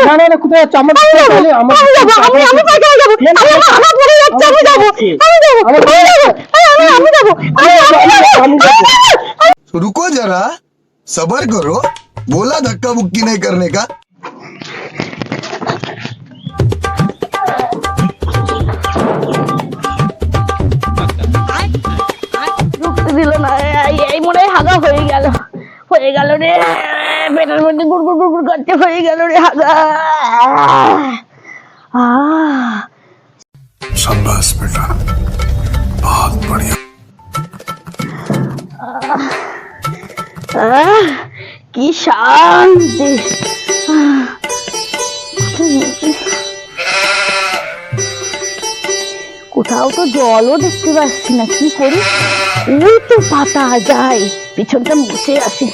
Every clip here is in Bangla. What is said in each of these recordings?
না না না কোথায় যাচ্ছ আমার তাহলে আমার আমি যাবো আমি আমি পায়খানা যাবো না, না, আমি না, আমার পড়ে যাচ্ছে আমি যাবো আমি যাবো আমি যাবো আমি আমি যাবো আমি আমি যাবো रुको जरा सबर करो बोला धक्का मुक्की नहीं करने का এই এই মনে হয় হাগা হয়ে গেল হয়ে গেল রে পেটের মধ্যে গুড় গুড় গুড় গুড় করতে হয়ে গেল রে হাগা আহ शाबाश बेटा बहुत बढ़िया আহ, কি শান্তি আহ, কোথাও তো জলও দেখতে পাচ্ছি না কি করি তো পাতা যায়। পিছনটা মুছে আসি।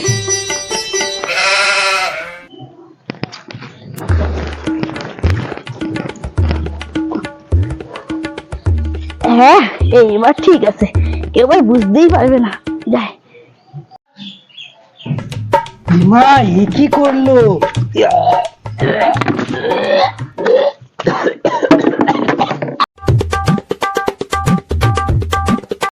হ্যাঁ এইবার ঠিক আছে। কেউ আর বুঝতেই পারবে না। যায়। মা কি করল?